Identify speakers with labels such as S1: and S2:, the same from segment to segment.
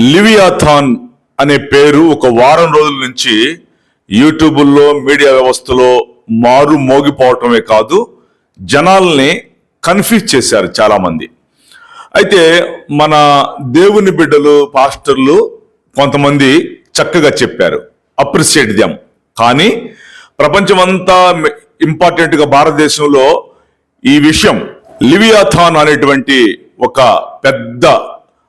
S1: లివియాథాన్ అనే పేరు ఒక వారం రోజుల నుంచి యూట్యూబుల్లో మీడియా వ్యవస్థలో మారు మోగిపోవటమే కాదు జనాల్ని కన్ఫ్యూజ్ చేశారు చాలామంది. అయితే మన దేవుని బిడ్డలు పాస్టర్లు కొంతమంది చక్కగా చెప్పారు. Appreciate them. కానీ ప్రపంచమంతా ఇంపార్టెంట్గా భారతదేశంలో ఈ విషయం లివియాథాన్ అనేటువంటి ఒక పెద్ద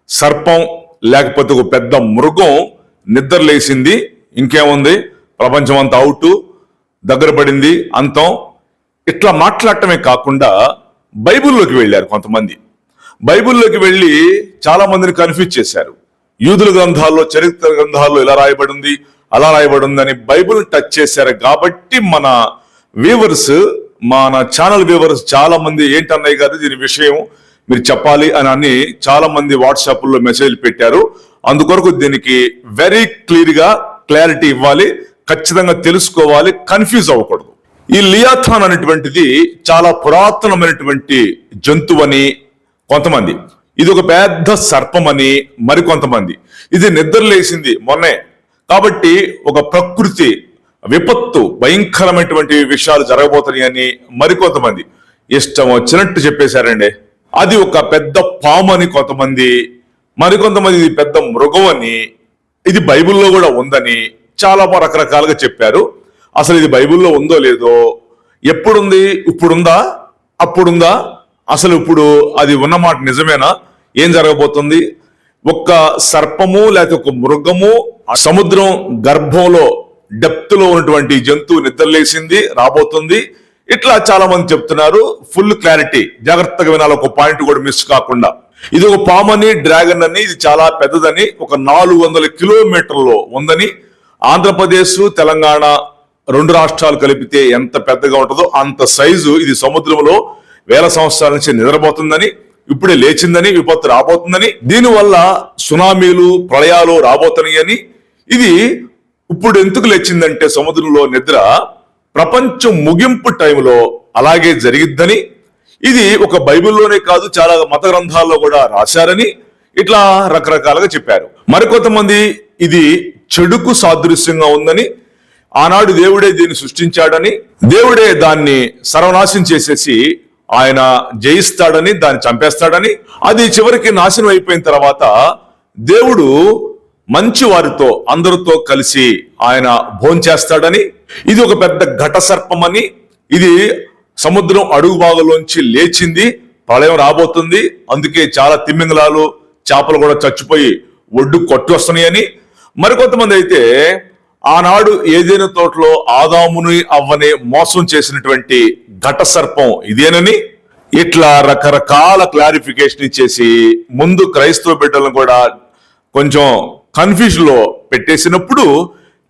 S1: సర్పం లేకపోతే ఒక పెద్ద మృగం నిద్రలేసింది ఇంకేముంది? ప్రపంచం అంతా అవుట్. దగ్గర పడింది. అంతం. ఇట్లా మాట్లాడటమే కాకుండా బైబిల్లోకి వెళ్ళారు కొంతమంది. బైబిల్లోకి వెళ్ళి చాలా మందిని కన్ఫ్యూజ్ చేశారు. యూదుల గ్రంథాల్లో చరిత్ర గ్రంథాల్లో ఇలా రాయబడి ఉంది అలా రాయబడి ఉందని బైబిల్ టచ్ చేశారు. కాబట్టి మన వ్యూవర్స్ మన ఛానల్ వ్యూవర్స్ చాలా మంది ఏంటన్నయ్య గారు దీని విషయం మీరు చెప్పాలి అని అని చాలా మంది వాట్సాప్లో మెసేజ్ పెట్టారు. అందుకొరకు దీనికి వెరీ క్లియర్గా క్లారిటీ ఇవ్వాలి. ఖచ్చితంగా తెలుసుకోవాలి. కన్ఫ్యూజ్ అవ్వకూడదు. ఈ లియాథాన్ అనేటువంటిది చాలా పురాతనమైనటువంటి జంతువు అని కొంతమంది ఇది ఒక పెద్ద సర్పం అని మరికొంతమంది. ఇది నిద్రలేసింది మొన్నే. కాబట్టి ఒక ప్రకృతి విపత్తు భయంకరమైనటువంటి విషయాలు జరగబోతున్నాయి అని మరికొంతమంది. ఇష్టం వచ్చినట్టు చెప్పేశారండి. అది ఒక పెద్ద పాము అని కొంతమంది మరికొంతమంది ఇది పెద్ద మృగం అని ఇది బైబిల్లో కూడా ఉందని చాలా రకరకాలుగా చెప్పారు. అసలు ఇది బైబిల్లో ఉందో లేదో ఎప్పుడుంది ఇప్పుడుందా అప్పుడుందా అసలు ఇప్పుడు అది ఉన్నమాట నిజమేనా ఏం జరగబోతుంది? ఒక్క సర్పము లేకపోతే ఒక మృగము ఆ సముద్రం గర్భంలో డెప్త్లో ఉన్నటువంటి జంతువు నిద్రలేసింది రాబోతుంది. ఇట్లా చాలా మంది చెప్తున్నారు. ఫుల్ క్లారిటీ జాగ్రత్తగా వినాలి. ఒక పాయింట్ కూడా మిస్ కాకుండా. ఇది ఒక పామని డ్రాగన్ అని ఇది చాలా పెద్దదని ఒక నాలుగు వందల కిలోమీటర్లో ఉందని ఆంధ్రప్రదేశ్ తెలంగాణ రెండు రాష్ట్రాలు కలిపితే ఎంత పెద్దగా ఉంటుందో అంత సైజు ఇది సముద్రంలో వేల సంవత్సరాల నుంచి నిద్రపోతుందని ఇప్పుడే లేచిందని విపత్తు రాబోతుందని దీనివల్ల సునామీలు ప్రళయాలు రాబోతున్నాయని ఇది ఇప్పుడు ఎందుకు లేచిందంటే సముద్రంలో నిద్ర ప్రపంచం ముగింపు టైంలో అలాగే జరిగిద్దని ఇది ఒక బైబిల్లోనే కాదు చాలా మత గ్రంథాల్లో కూడా రాశారని ఇట్లా రకరకాలుగా చెప్పారు. మరికొంతమంది ఇది చెడుకు సాదృశ్యంగా ఉందని ఆనాడు దేవుడే దీన్ని సృష్టించాడని దేవుడే దాన్ని సర్వనాశం చేసేసి ఆయన జయిస్తాడని దాన్ని చంపేస్తాడని అది చివరికి నాశనం అయిపోయిన తర్వాత దేవుడు మంచి వారితో అందరితో కలిసి ఆయన భోంచేస్తాడని ఇది ఒక పెద్ద ఘట సర్పమని ఇది సముద్రం అడుగు భాగంలోంచి లేచింది ప్రళయం రాబోతుంది అందుకే చాలా తిమ్మింగలాలు చేపలు కూడా చచ్చిపోయి ఒడ్డు కొట్టి వస్తున్నాయని మరికొంతమంది అయితే ఆనాడు ఏదైనా తోటలో ఆదాముని అవ్వని మోసం చేసినటువంటి ఘట సర్పం ఇదేనని ఇట్లా రకరకాల క్లారిఫికేషన్ ఇచ్చేసి ముందు క్రైస్తవ బిడ్డలను కూడా కొంచెం కన్ఫ్యూజన్లో పెట్టేసినప్పుడు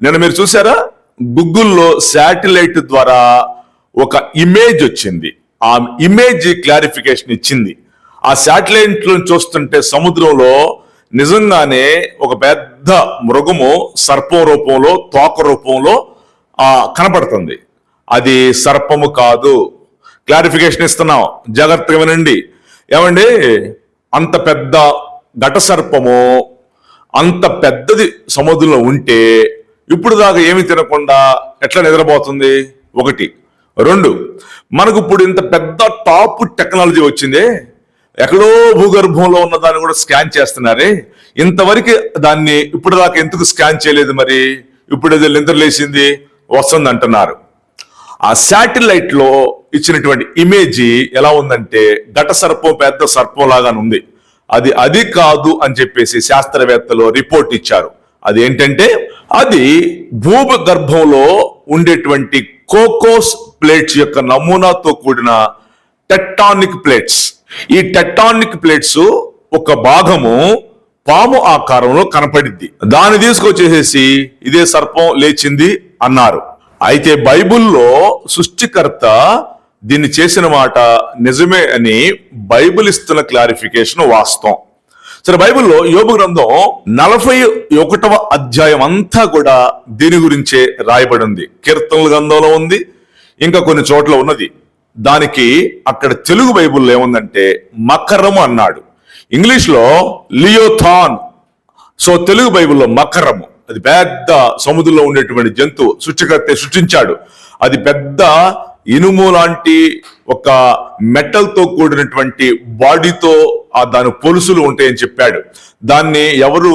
S1: నిన్న మీరు చూసారా గూగుల్లో శాటిలైట్ ద్వారా ఒక ఇమేజ్ వచ్చింది. ఆ ఇమేజ్ క్లారిఫికేషన్ ఇచ్చింది. ఆ శాటిలైట్లో చూస్తుంటే సముద్రంలో నిజంగానే ఒక పెద్ద మృగము సర్పం రూపంలో తోక రూపంలో కనపడుతుంది. అది సర్పము కాదు. క్లారిఫికేషన్ ఇస్తున్నాం. జాగ్రత్తగా వినండి. ఏమండి? అంత పెద్ద ఘట సర్పము అంత పెద్దది సముద్రంలో ఉంటే ఇప్పుడు దాకా ఏమి తినకుండా ఎట్లా నిద్రపోతుంది? ఒకటి. రెండు. మనకు ఇప్పుడు ఇంత పెద్ద టాప్ టెక్నాలజీ వచ్చిందే. ఎక్కడో భూగర్భంలో ఉన్న దాన్ని కూడా స్కాన్ చేస్తున్నారే. ఇంతవరకు దాన్ని ఇప్పుడు దాకా ఎందుకు స్కాన్ చేయలేదు మరి? ఇప్పుడు ఏదో నిద్రలేసింది వస్తుంది అంటున్నారు ఆ శాటిలైట్లో ఇచ్చినటువంటి ఇమేజ్ ఎలా ఉందంటే ఘట సర్పం పెద్ద సర్పం లాగా ఉంది. అది అది కాదు అని చెప్పేసి శాస్త్రవేత్తలు రిపోర్ట్ ఇచ్చారు. అది ఏంటంటే అది భూగర్భంలో ఉండేటువంటి కోకోస్ ప్లేట్స్ యొక్క నమూనాతో కూడిన టెక్టానిక్ ప్లేట్స్. ఈ టెక్టానిక్ ప్లేట్స్ ఒక భాగము పాము ఆకారంలో కనపడిద్ది. దాన్ని తీసుకొచ్చేసేసి ఇదే సర్పం లేచింది అన్నారు. అయితే బైబిల్లో సృష్టికర్త దీన్ని చేసిన మాట నిజమే అని బైబుల్ ఇస్తున్న క్లారిఫికేషన్ వాస్తవం. సరే బైబిల్లో యోగు గ్రంథం నలభై ఒకటవ అధ్యాయం అంతా కూడా దీని గురించే రాయబడి ఉంది కీర్తనల గ్రంథంలో ఉంది ఇంకా కొన్ని చోట్ల ఉన్నది. దానికి అక్కడ తెలుగు బైబిల్లో ఏముందంటే మకరము అన్నాడు. ఇంగ్లీష్లో లియోథాన్. సో తెలుగు బైబిల్లో మకరము. అది పెద్ద సముద్రంలో ఉండేటువంటి జంతువు సృష్టికర్త సృష్టించాడు. అది పెద్ద ఇనుము లాంటి ఒక మెటల్తో కూడినటువంటి బాడీతో ఆ దాని పొలుసులు ఉంటాయని చెప్పాడు. దాన్ని ఎవరు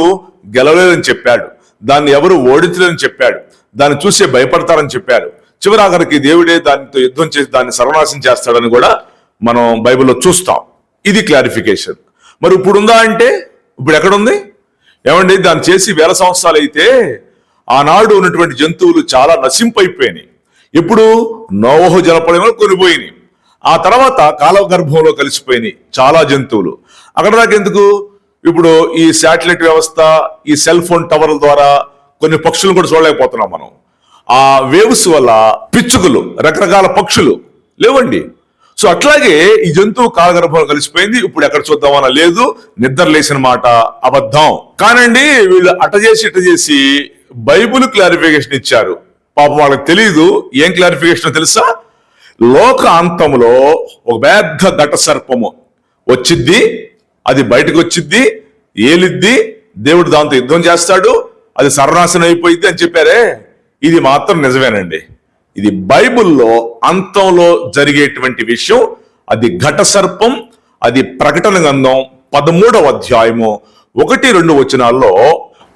S1: గెలవలేదని చెప్పాడు. దాన్ని ఎవరు ఓడించలేదని చెప్పాడు. దాన్ని చూసే భయపడతారని చెప్పారు చివరాఖరికి దేవుడే దానితో యుద్ధం చేసి దాన్ని సర్వనాశం చేస్తాడని కూడా మనం బైబిల్లో చూస్తాం. ఇది క్లారిఫికేషన్. మరి ఇప్పుడు ఉందా అంటే ఇప్పుడు ఎక్కడుంది? ఏమండి దాన్ని చేసి వేల సంవత్సరాలు అయితే ఆనాడు ఉన్నటువంటి జంతువులు చాలా నశింపైపోయినాయి. ఇప్పుడు నోవహు జలపడంలో కొనిపోయినాయి. ఆ తర్వాత కాలవ గర్భంలో కలిసిపోయినాయి చాలా జంతువులు. అక్కడ దాకా ఎందుకు? ఇప్పుడు ఈ శాటిలైట్ వ్యవస్థ ఈ సెల్ ఫోన్ టవర్ల ద్వారా కొన్ని పక్షులను కూడా చూడలేకపోతున్నాం మనం. ఆ వేవ్స్ వల్ల పిచ్చుకలు రకరకాల పక్షులు లేవండి. సో అట్లాగే ఈ జంతువు కాలగర్భంలో కలిసిపోయింది. ఇప్పుడు ఎక్కడ చూద్దామన్నా లేదు. నిద్ర లేచిన మాట అబద్ధం. కానండి వీళ్ళు అట చేసి ఇట చేసి బైబుల్ క్లారిఫికేషన్ ఇచ్చారు. పాపం వాళ్ళకి తెలియదు ఏం క్లారిఫికేషన్ తెలుసా? లోక అంతంలో ఒక పెద్ద ఘట సర్పము వచ్చిద్ది అది బయటకు వచ్చిద్ది ఏలిద్ది దేవుడు దాంతో యుద్ధం చేస్తాడు అది సర్వనాశనం అయిపోయింది అని చెప్పారే? ఇది మాత్రం నిజమేనండి. ఇది బైబిల్లో అంతంలో జరిగేటువంటి విషయం అది ఘట సర్పం అది ప్రకటన గంధం పదమూడవ అధ్యాయము ఒకటి రెండు వచనాల్లో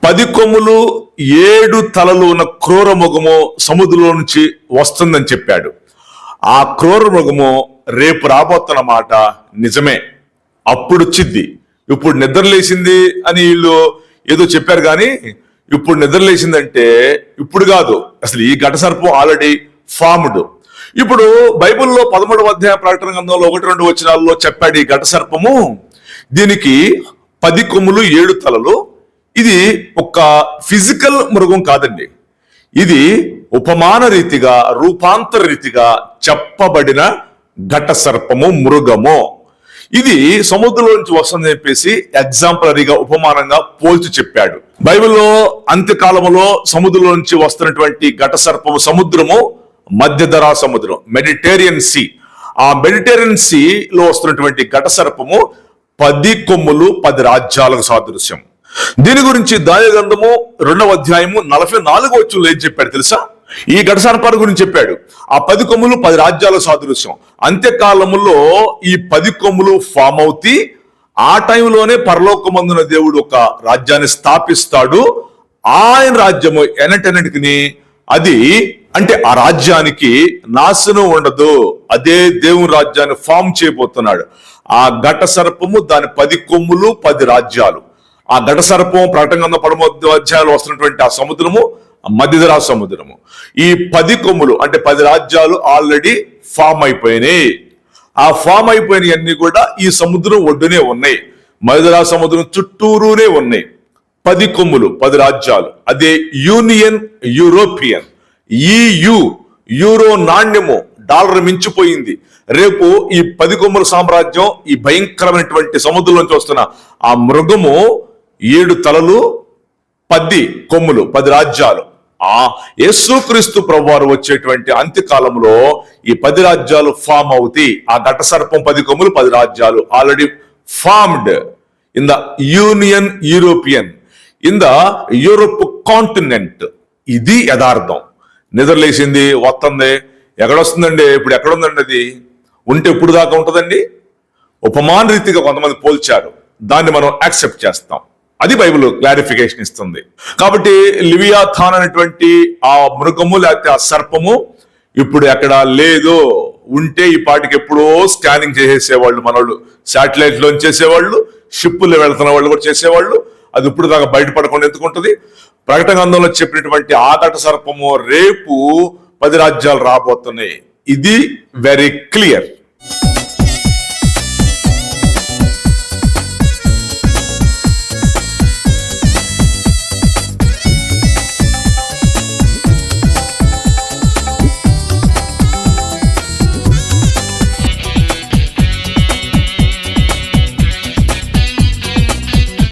S1: పది కొమ్ములు ఏడు తలలు ఉన్న క్రూర మృగము సముద్రంలో నుంచి వస్తుందని చెప్పాడు. ఆ క్రూర మృగము రేపు రాబోతున్న మాట నిజమే. అప్పుడు వచ్చిద్ది ఇప్పుడు నిద్రలేసింది అని వీళ్ళు ఏదో చెప్పారు కానీ ఇప్పుడు నిద్రలేసిందంటే ఇప్పుడు కాదు. అసలు ఈ ఘట సర్పం ఆల్రెడీ ఫార్మ్డ్. ఇప్పుడు బైబిల్లో పదమూడవ అధ్యాయ ప్రకటన గ్రంథంలో ఒకటి రెండు వచనాల్లో చెప్పాడు ఈ ఘట సర్పము. దీనికి పది కొమ్ములు ఏడు తలలు ఇది ఒక ఫిజికల్ మృగం కాదండి. ఇది ఉపమాన రీతిగా రూపాంతర రీతిగా చెప్పబడిన ఘట సర్పము మృగము. ఇది సముద్రంలో నుంచి వస్తుందని చెప్పేసి ఎగ్జాంపులరీగా ఉపమానంగా పోల్చి చెప్పాడు. బైబిల్లో అంత్యకాలంలో సముద్రంలో నుంచి వస్తున్నటువంటి ఘట సర్పము సముద్రము మధ్యధరా సముద్రం మెడిటేరియన్ సీ. ఆ మెడిటేరియన్ సీ లో వస్తున్నటువంటి ఘట సర్పము పది కొమ్ములు పది రాజ్యాలకు సాదృశ్యం. దీని గురించి దాయగంధము రెండవ అధ్యాయము నలభై నాలుగో వచ్చులు ఏం చెప్పాడు తెలుసా? ఈ ఘటసర్పాల గురించి చెప్పాడు. ఆ పది కొమ్ములు పది రాజ్యాల సాదృశ్యం. అంత్యకాలములో ఈ పది కొమ్ములు ఫామ్ అవుతి ఆ టైంలోనే పరలోకమందున దేవుడు ఒక రాజ్యాన్ని స్థాపిస్తాడు. ఆయన రాజ్యము ఎనటెనటికి అది అంటే ఆ రాజ్యానికి నాశనం ఉండదు. అదే దేవుని రాజ్యాన్ని ఫామ్ చేయబోతున్నాడు. ఆ ఘట సర్పము దాని పది కొమ్ములు పది రాజ్యాలు. ఆ ఘట సర్పం ప్రకటన పడమొద్దు అధ్యాయాలు వస్తున్నటువంటి ఆ సముద్రము మధ్యధరా సముద్రము. ఈ పది కొమ్ములు అంటే పది రాజ్యాలు ఆల్రెడీ ఫామ్ అయిపోయినాయి. ఆ ఫామ్ అయిపోయినవన్నీ కూడా ఈ సముద్రం ఒడ్డునే ఉన్నాయి. మధురా సముద్రం చుట్టూరునే ఉన్నాయి. పది కొమ్ములు పది రాజ్యాలు. అదే యూనియన్ యూరోపియన్ ఈయు యూరో నాణ్యము డాలర్ మించిపోయింది. రేపు ఈ పది కొమ్ముల సామ్రాజ్యం ఈ భయంకరమైనటువంటి సముద్రంలోంచి వస్తున్న ఆ మృగము ఏడు తలలు పది కొమ్ములు పది రాజ్యాలు. ఆ యేసుక్రీస్తు ప్రభువారు వచ్చేటువంటి అంత్యకాలంలో ఈ పది రాజ్యాలు ఫామ్ అవుతాయి. ఆ ఘట సర్పం పది కొమ్ములు పది రాజ్యాలు. Already formed in the union European in the Europe continent ఇది యథార్థం. నిద్రలేసింది వస్తుంది ఎక్కడొస్తుందండి? ఇప్పుడు ఎక్కడుందండి అది? ఉంటే ఇప్పుడు దాకా ఉంటుందండి? ఉపమాన రీతిగా కొంతమంది పోల్చారు. దాన్ని మనం యాక్సెప్ట్ చేస్తాం. అది బైబిల్ క్లారిఫికేషన్ ఇస్తుంది. కాబట్టి లివియా థాన్ అనేటువంటి ఆ మృగము లేకపోతే ఆ సర్పము ఇప్పుడు ఎక్కడ లేదు. ఉంటే ఈ పాటికి ఎప్పుడో స్కానింగ్ చేసేసేవాళ్ళు మనోళ్ళు. శాటిలైట్లో చేసేవాళ్ళు షిప్పుల్లో వెళ్తున్న వాళ్ళు కూడా చేసేవాళ్ళు. అది ఇప్పుడు దాకా బయటపడకుండా ఎందుకుంటది ప్రకటన గ్రంథంలో చెప్పినటువంటి ఆదట సర్పము రేపు పది రాజ్యాలు రాబోతున్నాయి. ఇది వెరీ క్లియర్